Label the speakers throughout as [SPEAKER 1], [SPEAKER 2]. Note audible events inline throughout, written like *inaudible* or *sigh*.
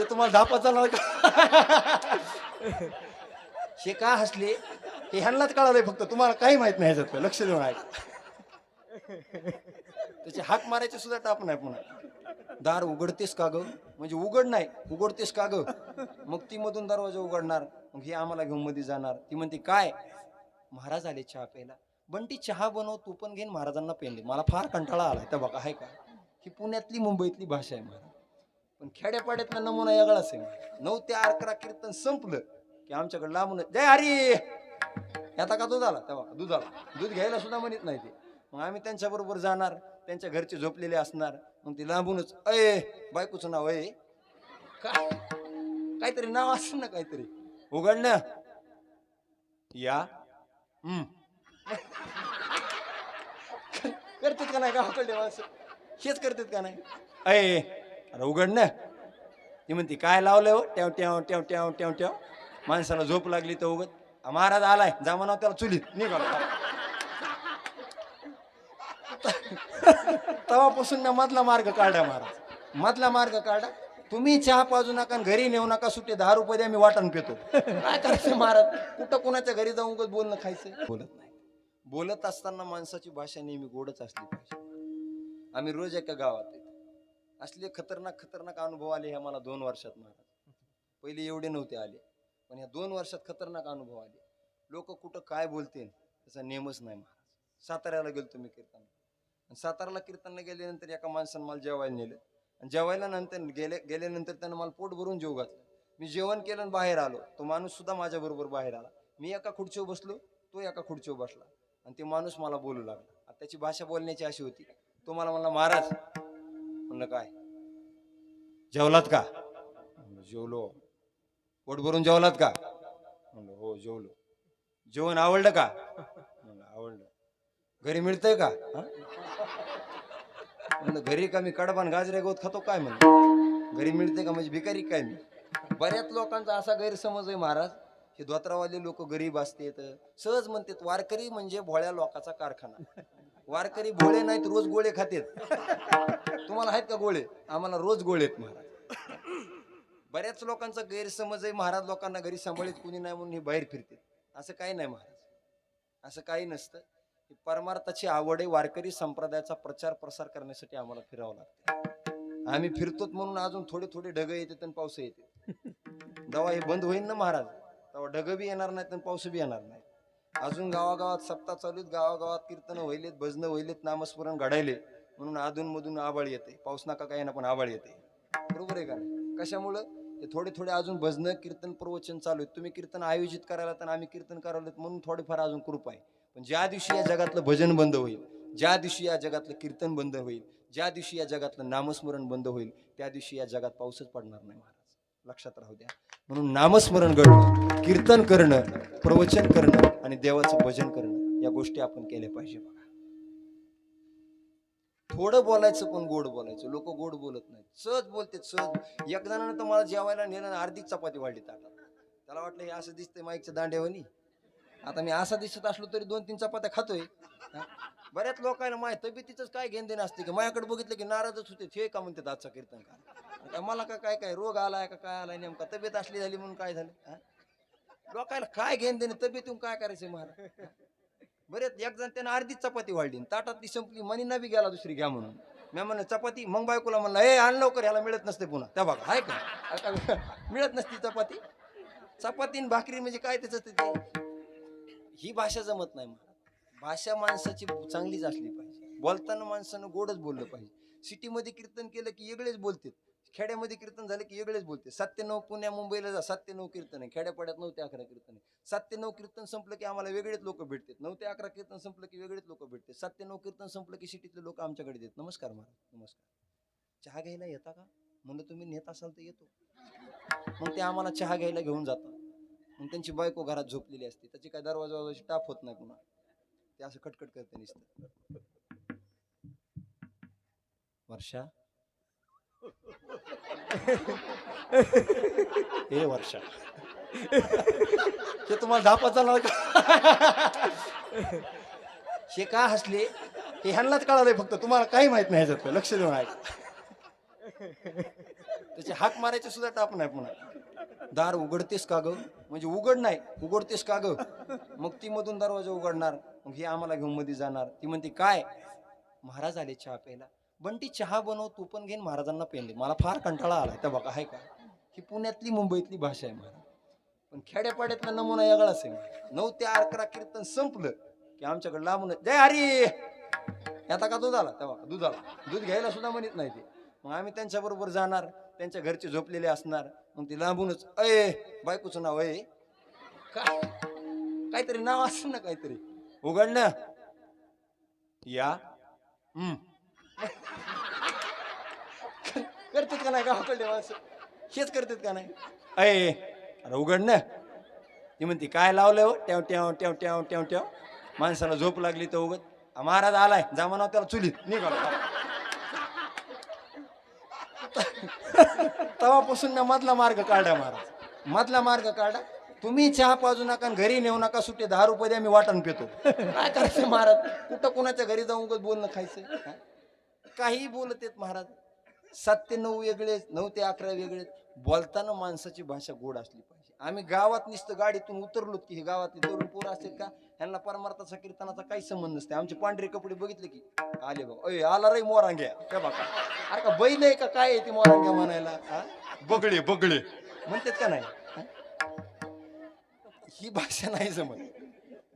[SPEAKER 1] ते तुम्हाला धापा चालणार का? हे का हसले? हे ह्यांनाच कळालंय फक्त. तुम्हाला काही माहीत नाही ह्याच्यात लक्ष देऊन आहे त्याची हाक मारायचे सुद्धा टाप नाही पुन्हा. दार उघडतेस का ग? म्हणजे उघड नाही उघडतेस का ग? मग ती मधून दरवाजा उघडणार मग हे आम्हाला घेऊन मध्ये जाणार. ती म्हणते काय? महाराज आले चहा प्यायला. बंटी चहा बनव तू पण घेईन महाराजांना पेन मला फार कंटाळा आला तर बघा आहे का? ही पुण्यातली मुंबईतली भाषा आहे महाराज. पण खेड्यापाड्यातला नमुना वेगळाच आहे नऊ ते अकरा कीर्तन संपलं की आमच्याकडे लांबून जय हरी! आता का दूध आला? तेव्हा दूध आला. दूध घ्यायला सुद्धा म्हणत नाही ते. मग आम्ही त्यांच्या बरोबर जाणार. त्यांच्या घरचे झोपलेले असणार. मग ते लांबूनच अय बायकोचं नाव अय काय काहीतरी नाव असेल ना काहीतरी. उघडणं या. करतात का नाही गावाकडले माणसं? हेच करतात का नाही? अय. अरे उघड ना. ती म्हणते काय लावलं टेव हो? टेव ट्याव ट्याव टेव ट्याव माणसाला झोप लागली तर उगत महाराज आलाय. जा त्याला चुलीत. निघाला *laughs* तवापासून ना मधला मार्ग काढा महाराज. मधला मार्ग काढा. तुम्ही चहा पाजू नका आणि घरी नेऊ नका. सुट्टे दहा रुपये द्या मी वाटण पितो. काय करायचं महाराज? कुठं कुणाच्या घरी जाऊन उगाच बोलणं खायचं? बोलत नाही. बोलत असताना माणसाची भाषा नेहमी गोडच असली पाहिजे. आम्ही रोज एका गावात येतो. असले खतरनाक खतरनाक अनुभव आले ह्या मला दोन वर्षात महाराज पहिले एवढे नव्हते आले पण ह्या दोन वर्षात खतरनाक अनुभव आले. लोक कुठं काय बोलतील त्याचा नेमच नाही महाराज. साताऱ्याला गेलो तुम्ही कीर्तन आणि साताऱ्याला कीर्तनला गेल्यानंतर एका माणसानं मला जेवायला नेलं. आणि जेवायला नंतर गेले गेल्यानंतर त्यानं मला पोट भरून जेव घातलं. मी जेवण केलं आणि बाहेर आलो. तो माणूस सुद्धा माझ्याबरोबर बाहेर आला. मी एका खुर्चीवर बसलो तो एका खुर्चीवर बसला. आणि ते माणूस मला बोलू लागला. त्याची भाषा बोलण्याची अशी होती. तो मला म्हणला महाराज म्हणलं काय? जेवलात का? जेवलो. पोट भरून जेवलात का? म्हणलं हो जेवलो. जेवण आवडलं का? म्हणलं आवडलं. घरी मिळतंय का? म्हणलं घरी का मी कडबान गाजरे गवत खातो काय म्हणलं? घरी मिळते का म्हणजे भिकारी काय मी? बऱ्याच लोकांचा असा गैरसमज आहे महाराज हे धोत्रावाले लोक गरीब असतेत. सहज म्हणतात वारकरी म्हणजे भोळ्या लोकांचा कारखाना. वारकरी भोळे नाहीत रोज गोळे खातेत. तुम्हाला आहेत का गोळे? आम्हाला रोज गोळे आहेत महाराज. बऱ्याच लोकांचा गैरसमज आहे महाराज लोकांना घरी सांभाळीत कुणी नाही म्हणून हे बाहेर फिरते असं काही नाही महाराज. असं काही नसतं. परमार्थाची आवड आहे वारकरी संप्रदायाचा प्रचार प्रसार करण्यासाठी आम्हाला फिरावं लागतं. आम्ही फिरतोत म्हणून अजून थोडे थोडे ढग येते आणि पाऊस येते दवा हे बंद होईल ना महाराज. तेव्हा ढग बी येणार नाहीत आणि पाऊस बी येणार नाही अजून गावागावात सप्ताह चालू आहेत गावागावात कीर्तन व्हायलेत भजनं व्हायलेत नामस्मरण घडायले म्हणून अधून मधून आबाळ येते. पाऊस नका काही ना पण आबाळ येते. बरोबर आहे का कशामुळं? ते थोडे थोडे अजून भजनं कीर्तन प्रवचन चालू आहेत. तुम्ही कीर्तन आयोजित करायला तर आम्ही कीर्तन करायला म्हणून थोडेफार अजून कृपा आहे. पण ज्या दिवशी या जगातलं भजन बंद होईल ज्या दिवशी या जगातलं कीर्तन बंद होईल ज्या दिवशी या जगातलं नामस्मरण बंद होईल त्या दिवशी या जगात पाऊसच पडणार नाही महाराज. लक्षात राहू द्या. म्हणून नामस्मरण करणं कीर्तन करणं प्रवचन करणं आणि देवाचं भजन करणं या गोष्टी आपण केल्या पाहिजे बघा. थोडं बोलायचं पण गोड बोलायचं. लोक गोड बोलत नाहीत. सहज बोलतात सहज. एक जणानं तर मला जेवायला नेलं आणि अर्धीच चपाती वाढली ताटात. त्याला वाटलं हे असं दिसतंय माईकच्या दांड्यावानी आता मी असा दिसत असलो तरी दोन तीन चपात्या खातोय. हा? बऱ्याच लोकांना माय तब्येतीच काय घेण देणं असते की माझ्याकडे बघितलं की नाराजच होते. ते का म्हणतात आजचा कीर्तनकार? आता मला का काय काय रोग आलाय का काय आलाय नेमका? तब्येत असली झाली म्हणून काय झालं? लोकायला लोकांना काय घेण देणं? तब्येतून काय करायचं मला? बरेच एक जण त्यानं अर्धीच चपाती वाढली आणि ताटातली संपली मनीना बी गेला दुसरी घ्या म्हणून. मी म्हणलं चपाती? मग बायकोला म्हणलं ए आण लवकर ह्याला मिळत नसते पुन्हा. त्या बघा आहे का? *laughs* मिळत नसती चपाती. चपाती आणि भाकरी म्हणजे काय त्याचं ते? ही भाषा जमत नाही मला. भाषा माणसाची चांगलीच असली पाहिजे. बोलताना माणसानं गोडच बोललं पाहिजे. सिटीमध्ये कीर्तन केलं की वेगळेच बोलतात. खेड्यामध्ये कीर्तन झालं की वेगळेच बोलते. सात ते नऊ पुण्या मुंबईला जा सात ते नऊ कीर्तन आहे. खेड्यापाड्यात नऊ ते अकरा कीर्तन आहे. सात ते नऊ कीर्तन संपलं की आम्हाला वेगळेच लोक भेटतात. नऊ ते अकरा कीर्तन संपलं की वेगळेच लोक भेटतात. सात ते नऊ कीर्तन संपलं की सिटीतले लोक आमच्याकडे देत नमस्कार महाराज नमस्कार. चहा घ्यायला येता का? म्हणलं तुम्ही नेत असाल तर येतो. मग ते आम्हाला चहा घ्यायला घेऊन जातात. मग त्यांची बायको घरात झोपलेली असते. त्याची काय दरवाजा वरवाजाची टाप होत नाही पुन्हा. ते असं खटखट करते नुसतं वर्षा हे वर्षा. ते तुम्हाला धापा चालणार का? हे का हसले? हे ह्यांनाच कळालंय फक्त. तुम्हाला काही माहीत नाही ह्याच्यात लक्ष देऊन आहे त्याची त्याचे हाक मारायचे सुद्धा टाप नाही पुन्हा. दार उघडतेस का ग? म्हणजे उघड नाही उघडतेस का ग? मग ती मधून दरवाजा उघडणार मग ही आम्हाला घेऊन मध्ये जाणार. ती म्हणते काय? महाराज आले चहा प्यायला. बंटी चहा बनव तू पण घेईन महाराजांना पेन दे. मला फार कंटाळा आला त्या बघा आहे का? ही पुण्यातली मुंबईतली भाषा आहे महाराज. पण खेड्यापाड्यातला नमुना वेगळाच असेल नऊ ते अकरा कीर्तन संपलं की आमच्याकडे लांबून जय हरी! आता का दूध आला तेव्हा दूध आला दूध घ्यायला सुद्धा म्हणत नाही ते. मग आम्ही त्यांच्याबरोबर जाणार त्यांच्या घरचे झोपलेले असणार मग ते लांबूनच अय बायकोचं नाव अय काय काहीतरी नाव असं ना काहीतरी. उघडणं या. हम्म. करतात का नाही गावाकडे माणसं? हेच करतात का नाही? अय अरे ना. ती म्हणते काय लावलं हो? टेव टेव टेव टेव टेव माणसाला झोप लागली तर उगत महाराज आलाय. जामाना त्याला चुलीत. निघाला तवापासून ना मधला मार्ग काढा महाराज. मधला मार्ग काढा. तुम्ही चहा पाजू नका आणि घरी नेऊ नका. सुट्टे दहा रुपये द्या मी वाटण पितो. काय करायचं महाराज? कुठं कुणाच्या घरी जाऊन उगाच बोलणं खायचं? काही बोलत आहेत महाराज. सात ते नऊ वेगळेच नऊ ते अकरा वेगळेच बोलताना माणसाची भाषा गोड असली पाहिजे. आम्ही गावात नुसतं गाडीतून उतरलो की हे गावातले तरुण पोर असतील का? ह्यांना परमार्थाचा कीर्तनाचा काही संबंध नसते. आमचे पांढरे कपडे बघितले की आले बघा अय आला रे मोरांग्या. त्या बघा अरे का बैल आहे का? काय आहे ते मोरांग्या म्हणायला? हा? बगळे बगळे. म्हणतात का नाही? ही भाषा नाही जमत.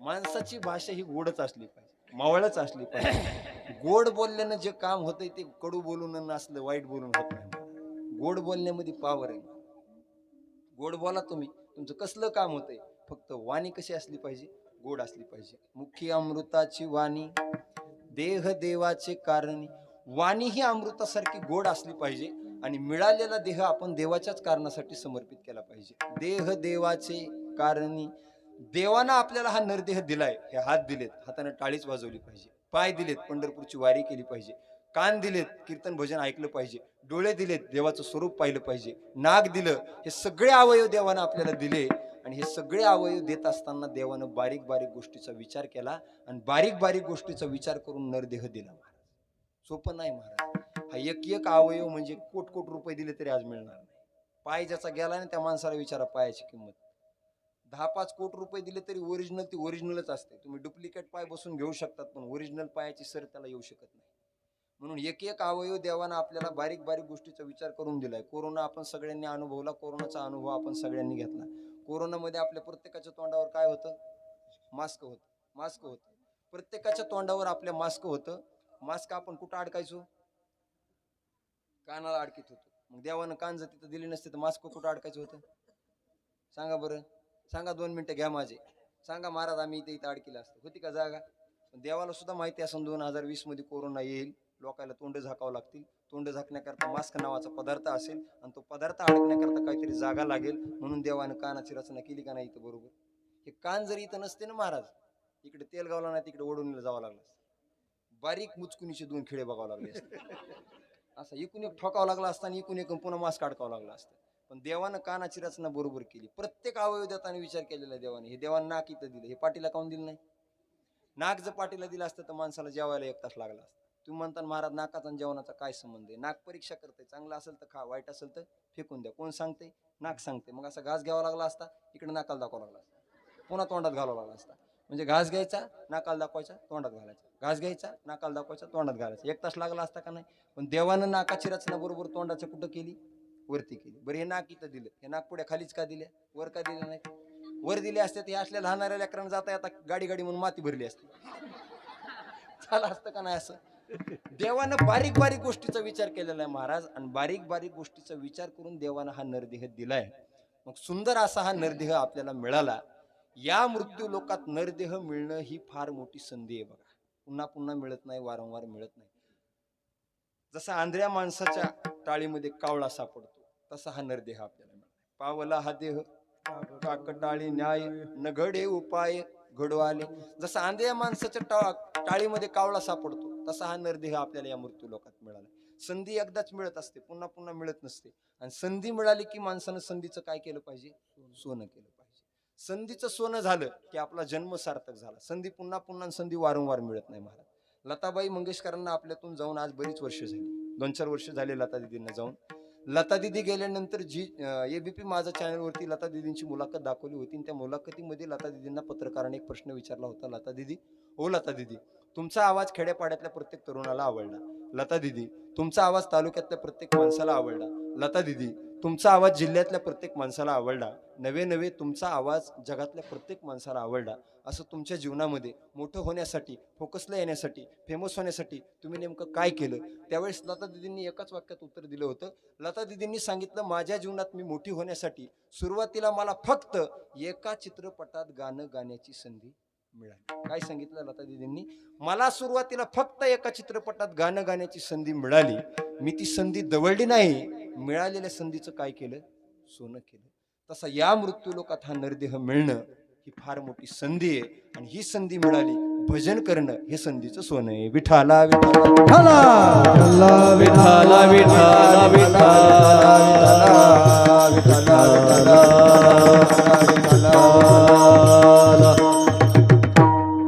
[SPEAKER 1] माणसाची भाषा ही गोडच असली पाहिजे. मावळच असली पाहिजे. गोड बोलल्यानं जे काम होतंय ते कडू बोलून नसलं वाईट बोलून होत नाही. गोड बोलण्यामध्ये पावर आहे. गोड बोला तुम्ही. तुमचं कसलं काम होतंय? फक्त वाणी कशी असली पाहिजे? गोड असली पाहिजे. मुख्य अमृताची वाणी देह देवाचे कारणी. वाणी ही अमृतासारखी गोड असली पाहिजे आणि मिळालेला देह आपण देवाच्याच कारणासाठी समर्पित केला पाहिजे. देह देवाचे कारणी. देवानं आपल्याला हा नरदेह दिलाय. हे हात दिलेत. हाताने टाळीच वाजवली पाहिजे. पाय दिलेत पंढरपूरची वारी केली पाहिजे. कान दिलेत कीर्तन भजन ऐकलं पाहिजे. डोळे दिलेत देवाचं स्वरूप पाहिलं पाहिजे. नाक दिलं हे सगळे अवयव देवानं आपल्याला दिले आणि हे सगळे अवयव देत असताना देवानं बारीक बारीक गोष्टीचा विचार केला आणि बारीक बारीक गोष्टीचा विचार करून नरदेह दिला महाराज. सोपं नाही महाराज. हा एक एक अवयव म्हणजे कोट कोट रुपये दिले तरी आज मिळणार नाही. पाय ज्याचा गेला ना त्या माणसाला विचारा पायाची किंमत दहा पाच कोटी रुपये दिले तरी ओरिजिनल ती ओरिजिनलच असते. तुम्ही डुप्लिकेट पाय बसून घेऊ शकतात पण ओरिजिनल पायाची सर त्याला येऊ शकत नाही. म्हणून एक एक अवयव देवानं आपल्याला बारीक बारीक गोष्टीचा विचार करून दिलाय. कोरोना आपण सगळ्यांनी अनुभवला कोरोनाचा अनुभव आपण सगळ्यांनी घेतला. कोरोनामध्ये आपल्या प्रत्येकाच्या तोंडावर काय होतं? मास्क होतं. मास्क होतं. प्रत्येकाच्या तोंडावर आपल्या मास्क होतं. मास्क आपण कुठं अडकायचो? कानाला अडकीत होतो. मग देवानं कान जर तिथं दिली नसते तर मास्क कुठं अडकायचं होतं? सांगा बरं. सांगा दोन मिनिटं घ्या माझे. सांगा महाराज आम्ही इथे इथं अडकीला असतो. होती का जागा? पण देवाला सुद्धा माहिती असून दोन हजार वीसमध्ये कोरोना येईल लोकांना तोंड झाकावं लागतील. तोंड झाकण्याकरता मास्क नावाचा पदार्थ असेल आणि तो पदार्थ अडकण्याकरता काहीतरी जागा लागेल म्हणून देवानं कानाची रचना केली का नाही इथं बरोबर? हे कान जर इथं नसते ना महाराज इकडे तेलगावला नाही तिकडे ओढून जावं लागलं असतं. बारीक मुचकुनीचे दोन खिळे बघावं लागले असते. असं एकूण एक ठोकावं लागला असता आणि एकूण एक पुन्हा मास्क अडकावं लागला असतं. पण देवानं कानाची रचना बरोबर केली. प्रत्येक अवयव देताना विचार केलेला देवाने. हे देवानं नाक इथं दिलं. हे पाठीला काऊन दिलं नाही? नाक जर पाठीला दिलं असतं तर माणसाला जेवायला एक तास लागला असता. तुम्ही म्हणता महाराज नाकाचा आणि जेवणाचा काय संबंध आहे? नाक परीक्षा करते चांगलं असेल तर खा वाईट असेल तर फेकून द्या. कोण सांगते नाक सांगते मग असा घास घ्यावा लागला असता इकडे नाकाला दाखवावा लागला असता. पुन्हा तोंडात घालावा लागला असता. म्हणजे घास घ्यायचा नाकाला दाखवायचा तोंडात घालायचा. घास घ्यायचा नाकाला दाखवायचा तोंडात घालायचा. एक तास लागला असता का नाही? पण देवानं नाकाची रचना बरोबर तोंडाचं कुठं केली? वरती केली. बरं हे नाक इथं दिलं. हे नाक पुढे खालीच का दिले वर का दिलं नाही? वर दिले असते ते असल्या लहानाऱ्या लेकरांना जाता आता गाडी गाडी म्हणून माती भरली असते. झालं असतं का नाही असं? देवानं बारीक बारीक गोष्टीचा विचार केलेला आहे महाराज. आणि बारीक बारीक गोष्टीचा विचार करून देवानं हा नरदेह दिलाय. मग सुंदर असा हा नरदेह आपल्याला मिळाला. या मृत्यू लोकात नरदेह मिळणं ही फार मोठी संधी आहे बघा. पुन्हा पुन्हा मिळत नाही वारंवार मिळत नाही. जसा आंधळ्या माणसाच्या टाळीमध्ये कावळा सापडतो तसा हा नरदेह आपल्याला मिळाला पावला हा देह काकटाळी न्याय न घडे उपाय घडवाले जसा आंधळ्या माणसाच्या टा टाळीमध्ये कावळा सापडतो तसा हा नरदेह आपल्याला या मृत्यू लोकात मिळाला. संधी एकदाच मिळत असते पुन्हा पुन्हा मिळत नसते. आणि संधी मिळाली की माणसानं संधीचं काय केलं पाहिजे? सोनं केलं पाहिजे. संधीचं सोनं झालं की आपला जन्म सार्थक झाला. संधी पुन्हा पुन्हा संधी वारंवार मिळत नाही महाराज. लताबाई मंगेशकरांना आपल्यातून जाऊन आज बरीच वर्ष झाली. दोन चार वर्ष झाले लता दिदींना जाऊन. लता दिदी गेल्यानंतर जी एबीपी माझा चॅनलवरती लता दिदींची मुलाखत दाखवली होती. आणि त्या मुलाखतीमध्ये लता दिदींना पत्रकाराने एक प्रश्न विचारला होता. लता दिदी ओ लता दिदी तुमचा आवाज खेड्यापाड्यातल्या प्रत्येक तरुणाला आवडला. लता दिदी तुमचा आवाज तालुक्यातल्या प्रत्येक माणसाला आवडला. लता दिदी तुमचा आवाज जिल्ह्यातल्या प्रत्येक माणसाला आवडला. नवे नवे तुमचा आवाज जगातल्या प्रत्येक माणसाला आवडला. असं तुमच्या जीवनामध्ये मोठं होण्यासाठी फोकसला येण्यासाठी फेमस होण्यासाठी तुम्ही नेमकं काय केलं? त्यावेळेस लता दिदींनी एकाच वाक्यात उत्तर दिलं होतं. लता दिदींनी सांगितलं माझ्या जीवनात मी मोठी होण्यासाठी सुरुवातीला मला फक्त एका चित्रपटात गाणं गाण्याची संधी मिळाली. काय सांगितलं लता दिदींनी? मला सुरुवातीला फक्त एका चित्रपटात गाणं गाण्याची संधी मिळाली. मी ती संधी दवडली नाही. मिळालेल्या संधीचं काय केलं? सोनं केलं. तसा या मृत्यू लोकात हा नरदेह मिळणं ही फार मोठी संधी आहे. आणि ही संधी मिळाली भजन करणं हे संधीचं सोनं आहे. विठाला विठाला
[SPEAKER 2] विठाला विठाला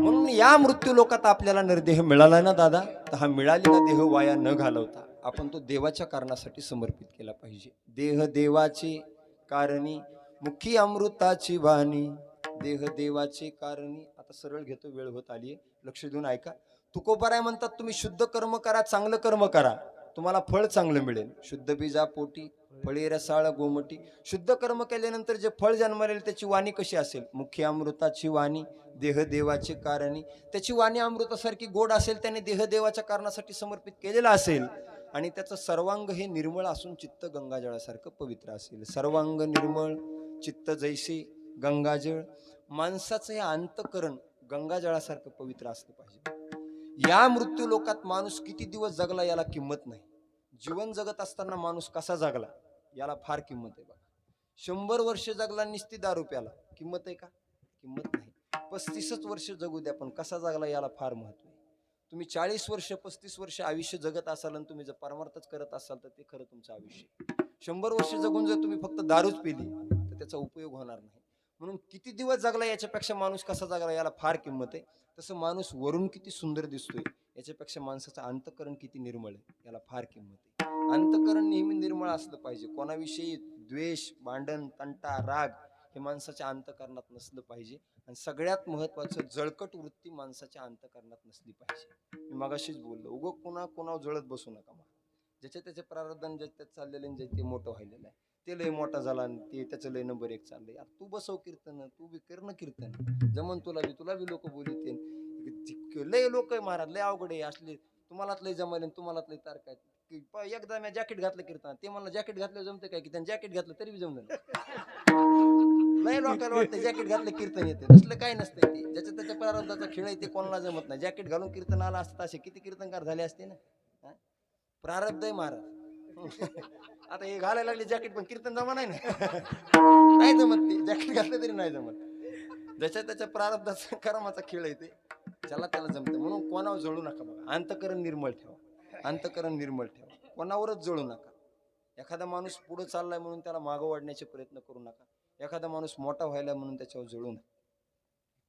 [SPEAKER 1] म्हणून या मृत्यू लोकात आपल्याला नरदेह मिळाला ना दादा? तर हा मिळालेला देह वाया न घालवता? आपण तो देवाच्या कारणासाठी समर्पित केला पाहिजे. देह देवाचे कारणी मुखी अमृताची वाणी. देह देवाचे कारणी. आता सरळ घेतो वेळ होत आली लक्ष देऊन ऐका. तुकोबाराय म्हणतात तुम्ही शुद्ध कर्म करा चांगलं कर्म करा. तुम्हाला फळ चांगलं मिळेल. शुद्ध बीजा पोटी फळे रसाळ गोमटी. शुद्ध कर्म केल्यानंतर जे फळ जन्मलेल त्याची वाणी कशी असेल? मुख्य अमृताची वाणी देह देवाचे कारणी. त्याची वाणी अमृतासारखी गोड असेल त्याने देह देवाच्या कारणासाठी समर्पित केलेला असेल आणि त्याचं सर्वांग हे निर्मळ असून चित्त गंगाजळासारखं पवित्र असेल. सर्वांग निर्मळ चित्त जैसे गंगाजळ. माणसाचं हे अंतकरण गंगाजळासारखं पवित्र असलं पाहिजे. या मृत्यू लोकात माणूस किती दिवस जगला याला किंमत नाही. जीवन जगत असताना माणूस कसा जगला याला फार किंमत आहे बघा. शंभर वर्ष जगला निस्ती दारू प्याला. किंमत आहे का? किंमत नाही. पस्तीसच वर्ष जगू द्या पण कसा जगला याला फार महत्त्व आहे. तुम्ही चाळीस वर्ष पस्तीस वर्ष आयुष्य जगत असाल आणि तुम्ही जर परमार्थच करत असाल तर ते खरं तुमचं आयुष्य शंभर वर्ष जगून जर तुम्ही फक्त दारूच पिली तर त्याचा उपयोग होणार नाही. म्हणून किती दिवस जगला याच्यापेक्षा माणूस कसा जगला याला फार किंमत आहे. तसं माणूस वरून किती सुंदर दिसतोय याच्यापेक्षा माणसाचं अंतकरण किती निर्मळ आहे याला फार किंमत आहे. अंतकरण नेहमी निर्मळ असलं पाहिजे. कोणाविषयी द्वेष भांडण तंटा राग हे माणसाच्या अंतकरणात नसलं पाहिजे. आणि सगळ्यात महत्वाचं जळकट वृत्ती माणसाच्या अंतकरणात नसली पाहिजे. मी मगाशीच बोललो उगं कुणा कोणावर जळत बसू नका मग. ज्याच्या त्याचे प्रारब्धान ज्याच्यात चाललेलं आणि जे ते मोठं व्हायलेलं आहे. ते लय मोठा झाला आणि ते त्याचं लय नंबर एक चाललंय. यार तू बसव कीर्तन तू बी कर ना कीर्तन. जमन तुला बी तुला बी लोक बोलते लय लोक आहे महाराज लय अवघड आहे. असले तुम्हालाच लय जमायला आणि तुम्हालाच लय तार की एकदा मी जॅकेट घातलं कीर्तन ते मला जॅकेट घातलं जमतं काय? की त्यांनी जॅकेट घातलं तरी बी जमलं नाही लोकांना वाटतं जॅकेट घातलं कीर्तन येते. तसलं काय नसतं ते. ज्याच्या त्याच्या प्रारंभाचा खेळ आहे ते कोणाला जमत नाही. जॅकेट घालून कीर्तन आला असतं असे किती कीर्तनकार झाले असते ना? प्रारब्ध आहे महाराज. *laughs* आता हे घालायला लागले जॅकेट पण कीर्तन जमा नाही ना? *laughs* नाही जमत ते. जॅकेट घातलं तरी नाही जमत. ज्याच्या त्याच्या प्रारब्धाचा कर्माचा खेळ आहे ते ज्याला त्याला जमतं. म्हणून कोणावर जळू नका बघा. अंतकरण निर्मळ ठेवा. अंतकरण निर्मळ ठेवा. कोणावरच जळू नका. एखादा माणूस पुढे चाललाय म्हणून त्याला मागं वाढण्याचे प्रयत्न करू नका. एखादा माणूस मोठा व्हायला म्हणून त्याच्यावर जळू नये.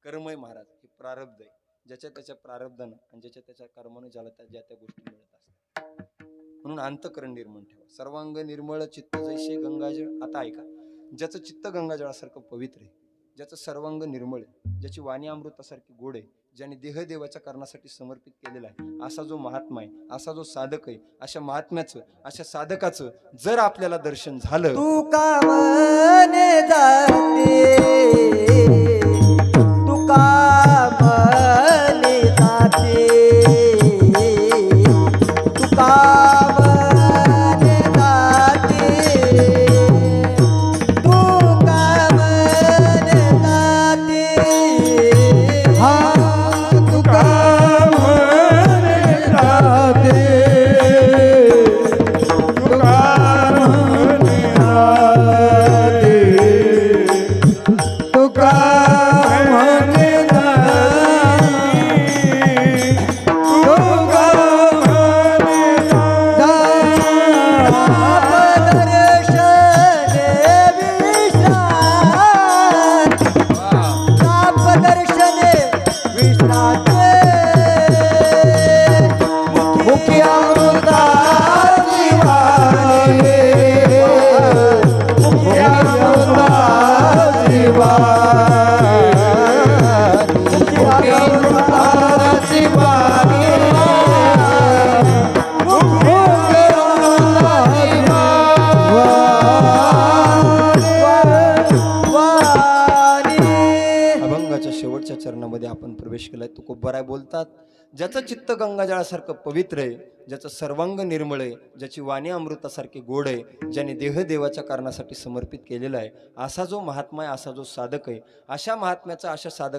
[SPEAKER 1] कर्मय महाराज हे प्रारब्ध आहे. ज्याच्या त्याच्या प्रारब्धानं आणि ज्याच्या त्याच्या कर्मानं ज्याला त्या ज्या त्या गोष्टी मिळत असतात. म्हणून अंतकरण निर्माण ठेवा. सर्वांग निर्मळ चित्त जैसे गंगाजळ. आता ऐका. ज्याचं चित्त गंगाजळासारखं पवित्र आहे ज्याचं सर्वांग निर्मळ आहे ज्याची वाणी अमृतासारखी गोड आहे ज्याने देह देवाच्या कारणासाठी समर्पित केलेला आहे. असा जो महात्मा आहे असा जो साधक आहे अशा महात्म्याचं अशा साधकाचं जर आपल्याला दर्शन झालं
[SPEAKER 2] तू का
[SPEAKER 1] ज्याचं चित्त गंगाजळासारखं पवित्र आहे ज्याचं सर्वांग निर्मळ आहे ज्याची वाणी अमृतासारखी गोड आहे ज्याने देह देवाच्या कारणासाठी समर्पित केलेला आहे असा जो महात्मा आहे असा जो साधक आहे अशा महात्म्याचा अशा साधक